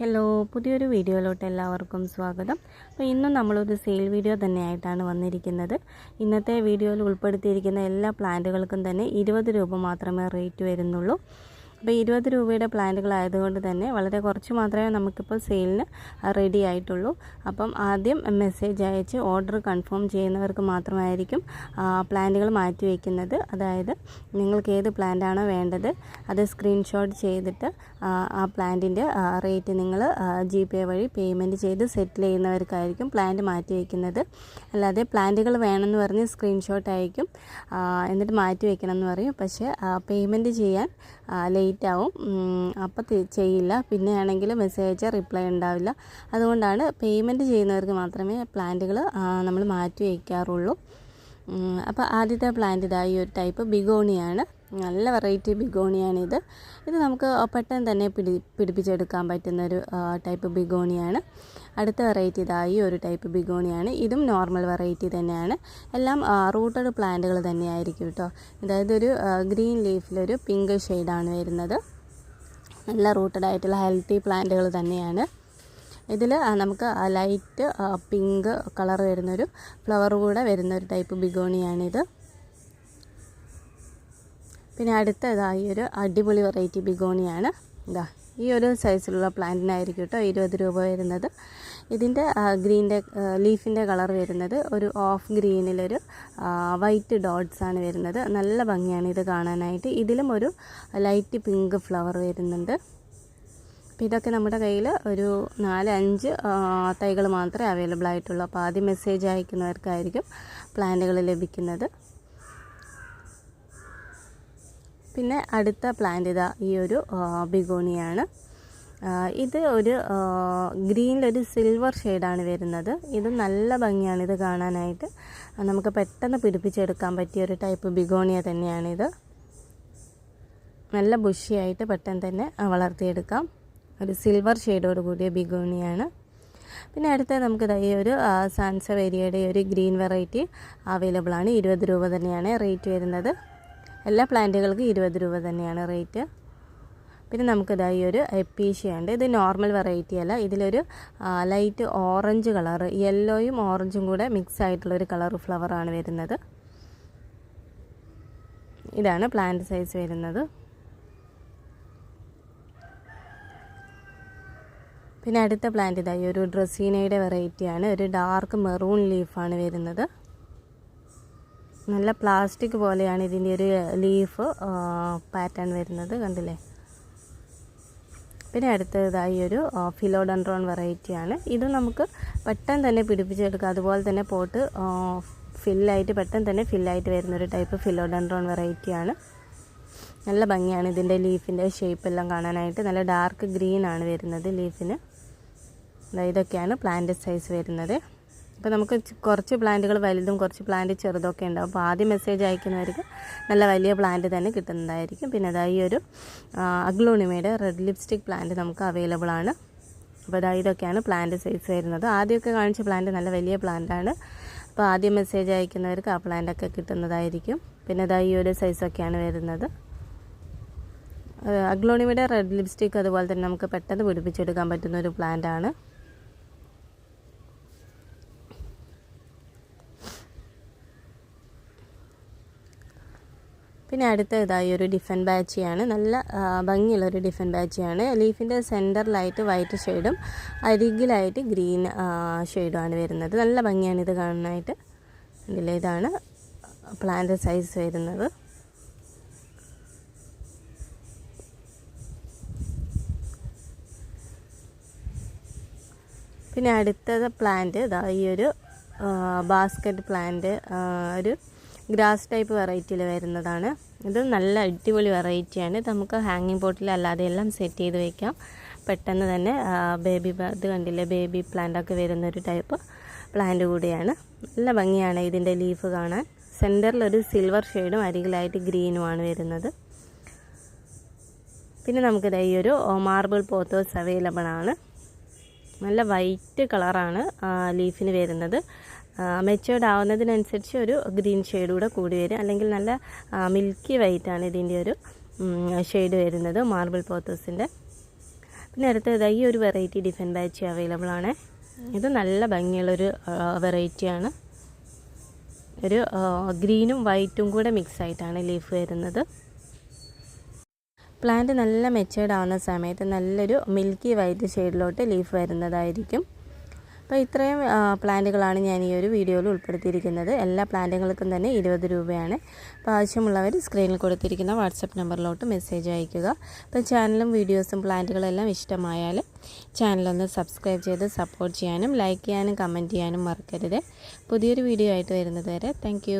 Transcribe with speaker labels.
Speaker 1: Hello പുതിയൊരു വീഡിയോയിലോട്ട് എല്ലാവർക്കും സ്വാഗതം. അപ്പോൾ ഇന്നും നമ്മളൊരു സെയിൽ വീഡിയോ തന്നെയായിട്ടാണ് വന്നിരിക്കുന്നത്. ഇന്നത്തെ വീഡിയോയിൽ ഉൾപ്പെടുത്തിയിരിക്കുന്ന എല്ലാ പ്ലാന്റുകൾക്കും തന്നെ ഇരുപത് രൂപ മാത്രമേ റേറ്റ് വരുന്നുള്ളൂ. അപ്പോൾ ഇരുപത് രൂപയുടെ പ്ലാന്റുകളായതുകൊണ്ട് തന്നെ വളരെ കുറച്ച് മാത്രമേ നമുക്കിപ്പോൾ സെയിലിന് റെഡി ആയിട്ടുള്ളൂ. അപ്പം ആദ്യം മെസ്സേജ് അയച്ച് ഓർഡർ കൺഫേം ചെയ്യുന്നവർക്ക് മാത്രമായിരിക്കും പ്ലാന്റുകൾ മാറ്റി വയ്ക്കുന്നത് അതായത് നിങ്ങൾക്ക് ഏത് പ്ലാന്റാണോ വേണ്ടത് അത് സ്ക്രീൻഷോട്ട് ചെയ്തിട്ട് ആ പ്ലാന്റിന്റെ റേറ്റ് നിങ്ങൾ ജി പേ വഴി പേയ്മെന്റ് ചെയ്ത് സെറ്റിൽ ചെയ്യുന്നവർക്കായിരിക്കും പ്ലാന്റ് മാറ്റി വയ്ക്കുന്നത് അല്ലാതെ പ്ലാന്റുകൾ വേണമെന്ന് പറഞ്ഞ് സ്ക്രീൻഷോട്ട് അയക്കും എന്നിട്ട് മാറ്റി വയ്ക്കണം എന്ന് പറയും. പക്ഷേ പേയ്മെന്റ് ചെയ്യാൻ ലേറ്റ് ആവും അപ്പോൾ ചെയ്യില്ല. പിന്നെ ആണെങ്കിൽ മെസ്സേജ് അയച്ചാൽ റിപ്ലൈ ഉണ്ടാവില്ല. അതുകൊണ്ടാണ് പേയ്മെന്റ് ചെയ്യുന്നവർക്ക് മാത്രമേ പ്ലാന്റുകൾ നമ്മൾ മാറ്റി വയ്ക്കാറുള്ളൂ അപ്പോൾ ആദ്യത്തെ പ്ലാന്റ് ഇതായി ഒരു ടൈപ്പ് ബിഗോണിയാണ്. നല്ല വെറൈറ്റി ബിഗോണിയാണിത്. ഇത് നമുക്ക് പെട്ടെന്ന് തന്നെ പിടി പിടിപ്പിച്ചെടുക്കാൻ പറ്റുന്ന ഒരു ടൈപ്പ് ബിഗോണിയാണ്. അടുത്ത വെറൈറ്റി ഇതായി ഒരു ടൈപ്പ് ബിഗോണിയാണ്. ഇതും നോർമൽ വെറൈറ്റി തന്നെയാണ്. എല്ലാം റൂട്ടഡ് പ്ലാന്റുകൾ തന്നെയായിരിക്കും കേട്ടോ. അതായത് ഒരു ഗ്രീൻ ലീഫിലൊരു പിങ്ക് ഷെയ്ഡാണ് വരുന്നത്. നല്ല റൂട്ടഡ് ആയിട്ടുള്ള ഹെൽത്തി പ്ലാന്റുകൾ തന്നെയാണ്. ഇതിൽ നമുക്ക് ലൈറ്റ് പിങ്ക് കളർ വരുന്നൊരു ഫ്ലവർ കൂടെ വരുന്ന ഒരു ടൈപ്പ് ബിഗോണിയാണിത്. പിന്നെ അടുത്തതായി ഒരു അടിപൊളി വെറൈറ്റി ബിഗോണിയാണ്. ഇതാ ഈ ഒരു സൈസിലുള്ള പ്ലാന്റിനായിരിക്കും കേട്ടോ ഇരുപത് രൂപ വരുന്നത്. ഇതിന്റെ ഗ്രീന്റെ ലീഫിന്റെ കളർ വരുന്നത് ഒരു ഓഫ് ഗ്രീനിലൊരു വൈറ്റ് ഡോട്ട്സ് ആണ് വരുന്നത്. നല്ല ഭംഗിയാണ് ഇത് കാണാനായിട്ട്. ഇതിലും ഒരു ലൈറ്റ് പിങ്ക് ഫ്ലവർ വരുന്നുണ്ട്. അപ്പോൾ ഇതൊക്കെ നമ്മുടെ കയ്യിൽ ഒരു നാല് അഞ്ച് തൈകൾ മാത്രമേ അവൈലബിൾ ആയിട്ടുള്ളൂ. അപ്പോൾ ആദ്യം മെസ്സേജ് അയക്കുന്നവർക്കായിരിക്കും പ്ലാന്റുകൾ ലഭിക്കുന്നത്. പിന്നെ അടുത്ത പ്ലാന്റ് ഇതാ ഈ ഒരു ബിഗോണിയാണ്. ഇത് ഒരു ഗ്രീനിലൊരു സിൽവർ ഷെയ്ഡാണ് വരുന്നത്. ഇത് നല്ല ഭംഗിയാണ് ഇത് കാണാനായിട്ട്. നമുക്ക് പെട്ടെന്ന് പിടിപ്പിച്ചെടുക്കാൻ പറ്റിയ ഒരു ടൈപ്പ് ബിഗോണിയ തന്നെയാണിത് നല്ല ബുഷിയായിട്ട് പെട്ടെന്ന് തന്നെ വളർത്തിയെടുക്കാം. ഒരു സിൽവർ ഷെയ്ഡോട് കൂടിയ ബിഗോണിയാണ്. പിന്നെ അടുത്ത നമുക്ക് ഈ ഒരു സാൻസവേരിയയുടെ ഒരു ഗ്രീൻ വെറൈറ്റി അവൈലബിൾ ആണ്. ഇരുപത് രൂപ തന്നെയാണ് റേറ്റ് വരുന്നത്. എല്ലാ പ്ലാന്റുകൾക്കും ഇരുപത് രൂപ തന്നെയാണ് റേറ്റ്. പിന്നെ നമുക്കിതാ ഈ ഒരു എപ്പീഷ്യ ഉണ്ട് ഇത് നോർമൽ വെറൈറ്റി അല്ല. ഇതിലൊരു ലൈറ്റ് ഓറഞ്ച് കളർ യെല്ലോയും ഓറഞ്ചും കൂടെ മിക്സ് ആയിട്ടുള്ളൊരു കളർ ഫ്ലവറാണ് വരുന്നത്. ഇതാണ് പ്ലാന്റ് സൈസ് വരുന്നത്. പിന്നെ അടുത്ത പ്ലാന്റ് ഇതായി ഒരു ഡ്രസീനയുടെ വെറൈറ്റിയാണ്. ഒരു ഡാർക്ക് മെറൂൺ ലീഫാണ് വരുന്നത്. നല്ല പ്ലാസ്റ്റിക് പോലെയാണ് ഇതിന്റെ ഒരു ലീഫ് പാറ്റേൺ വരുന്നത് കണ്ടില്ലേ? പിന്നെ അടുത്തതായി ഒരു ഫിലോഡൻഡ്രോൺ വെറൈറ്റിയാണ് ഇത് നമുക്ക് പെട്ടെന്ന് തന്നെ പിടിപ്പിച്ചെടുക്കാം. അതുപോലെ തന്നെ പോട്ട് ഫില്ലായിട്ട് പെട്ടെന്ന് തന്നെ ഫില്ലായിട്ട് വരുന്നൊരു ടൈപ്പ് ഫിലോഡൻഡ്രോൺ വെറൈറ്റിയാണ് നല്ല ഭംഗിയാണ് ഇതിന്റെ ലീഫിന്റെ ഷേപ്പ് എല്ലാം കാണാനായിട്ട്. നല്ല ഡാർക്ക് ഗ്രീൻ ആണ് വരുന്നത് ലീഫിന് ഇതൊക്കെയാണ് പ്ലാന്റ് സൈസ് വരുന്നത്. അപ്പോൾ നമുക്ക് കുറച്ച് പ്ലാന്റുകൾ വലുതും കുറച്ച് പ്ലാന്റ് ചെറുതൊക്കെ ഉണ്ടാവും. അപ്പോൾ ആദ്യം മെസ്സേജ് അയക്കുന്നവർക്ക് നല്ല വലിയ പ്ലാന്റ് തന്നെ കിട്ടുന്നതായിരിക്കും. പിന്നെ അതാ ഈ ഒരു അഗ്ലോണിമയുടെ റെഡ് ലിപ്സ്റ്റിക് പ്ലാന്റ് നമുക്ക് അവൈലബിൾ ആണ്. അപ്പോൾ അതാ ഇതൊക്കെയാണ് പ്ലാന്റ് സൈസ് വരുന്നത്. ആദ്യമൊക്കെ കാണിച്ച പ്ലാന്റ് നല്ല വലിയ പ്ലാന്റാണ് അപ്പോൾ ആദ്യം മെസ്സേജ് അയക്കുന്നവർക്ക് ആ പ്ലാന്റൊക്കെ കിട്ടുന്നതായിരിക്കും. പിന്നെ അതാ ഈ ഒരു സൈസൊക്കെയാണ് വരുന്നത്. അഗ്ലോണിമയുടെ റെഡ് ലിപ്സ്റ്റിക് അതുപോലെ തന്നെ നമുക്ക് പെട്ടെന്ന് പിടിപ്പിച്ചെടുക്കാൻ പറ്റുന്ന ഒരു പ്ലാന്റാണ് പിന്നെ അടുത്ത ഇതായി ഒരു ഡിഫൻ ബാച്ചിയാണ്. നല്ല ഭംഗിയുള്ള ഒരു ഡിഫൻ ബാച്ചിയാണ്. ലീഫിന്റെ സെന്ററിലായിട്ട് വൈറ്റ് ഷെയ്ഡും അരികിലായിട്ട് ഗ്രീൻ ഷെയ്ഡുമാണ് വരുന്നത്. നല്ല ഭംഗിയാണ് ഇത് കാണാനായിട്ട്. ഇതിൽ ഇതാണ് പ്ലാന്റ് സൈസ് വരുന്നത്. പിന്നെ അടുത്തത് പ്ലാന്റ് ഇതാ ഈ ഒരു ബാസ്ക്കറ്റ് പ്ലാന്റ് ഒരു ഗ്രാസ് ടൈപ്പ് വെറൈറ്റിയിൽ വരുന്നതാണ്. ഇത് നല്ല അടിപൊളി വെറൈറ്റിയാണ്. നമുക്ക് ഹാങ്ങിങ് പോട്ടിൽ അല്ലാതെ എല്ലാം സെറ്റ് ചെയ്ത് വയ്ക്കാം പെട്ടെന്ന് തന്നെ ബേബി ഇത് കണ്ടില്ലേ ബേബി പ്ലാന്റൊക്കെ വരുന്നൊരു ടൈപ്പ് പ്ലാന്റ് കൂടിയാണ്. നല്ല ഭംഗിയാണ് ഇതിന്റെ ലീഫ് കാണാൻ. സെന്ററിലൊരു സിൽവർ ഷെയ്ഡും അരികിലായിട്ട് ഗ്രീനുമാണ് വരുന്നത്. പിന്നെ നമുക്കിത് ഈ ഒരു മാർബിൾ പോത്തോസ് അവൈലബിൾ ആണ്. നല്ല വൈറ്റ് കളറാണ് ലീഫിന് വരുന്നത്. മെച്ചേർഡ് ആവുന്നതിനനുസരിച്ച് ഒരു ഗ്രീൻ ഷെയ്ഡ് കൂടെ കൂടി വരും. അല്ലെങ്കിൽ നല്ല മിൽക്കി വൈറ്റ് ആണ് ഇതിന്റെ ഒരു ഷെയ്ഡ് വരുന്നത് മാർബിൾ പോത്തോസിന്റെ പിന്നെ അടുത്തത് ഈ ഒരു വെറൈറ്റി ഡിഫൻ ബാച്ച് അവൈലബിൾ ആണ്. ഇത് നല്ല ഭംഗിയുള്ളൊരു വെറൈറ്റിയാണ് ഒരു ഗ്രീനും വൈറ്റും കൂടെ മിക്സ് ആയിട്ടാണ് ലീഫ് വരുന്നത്. പ്ലാന്റ് നല്ല മെച്ചേർഡ് ആവുന്ന സമയത്ത് നല്ലൊരു മിൽക്കി വൈറ്റ് ഷെയ്ഡിലോട്ട് ലീഫ് വരുന്നതായിരിക്കും. അപ്പോൾ ഇത്രയും പ്ലാന്റുകളാണ് ഞാൻ ഈ ഒരു വീഡിയോയിൽ ഉൾപ്പെടുത്തിയിരിക്കുന്നത്. എല്ലാ പ്ലാന്റുകൾക്കും തന്നെ ഇരുപത് രൂപയാണ്. അപ്പോൾ ആവശ്യമുള്ളവർ സ്ക്രീനിൽ കൊടുത്തിരിക്കുന്ന വാട്സപ്പ് നമ്പറിലോട്ട് മെസ്സേജ് അയയ്ക്കുക. അപ്പോൾ ചാനലും വീഡിയോസും പ്ലാന്റുകളെല്ലാം ഇഷ്ടമായാൽ ചാനലൊന്ന് സബ്സ്ക്രൈബ് ചെയ്ത് സപ്പോർട്ട് ചെയ്യാനും ലൈക്ക് ചെയ്യാനും കമന്റ് ചെയ്യാനും മറക്കരുത്. പുതിയൊരു വീഡിയോ ആയിട്ട് വരുന്നത് വരെ താങ്ക്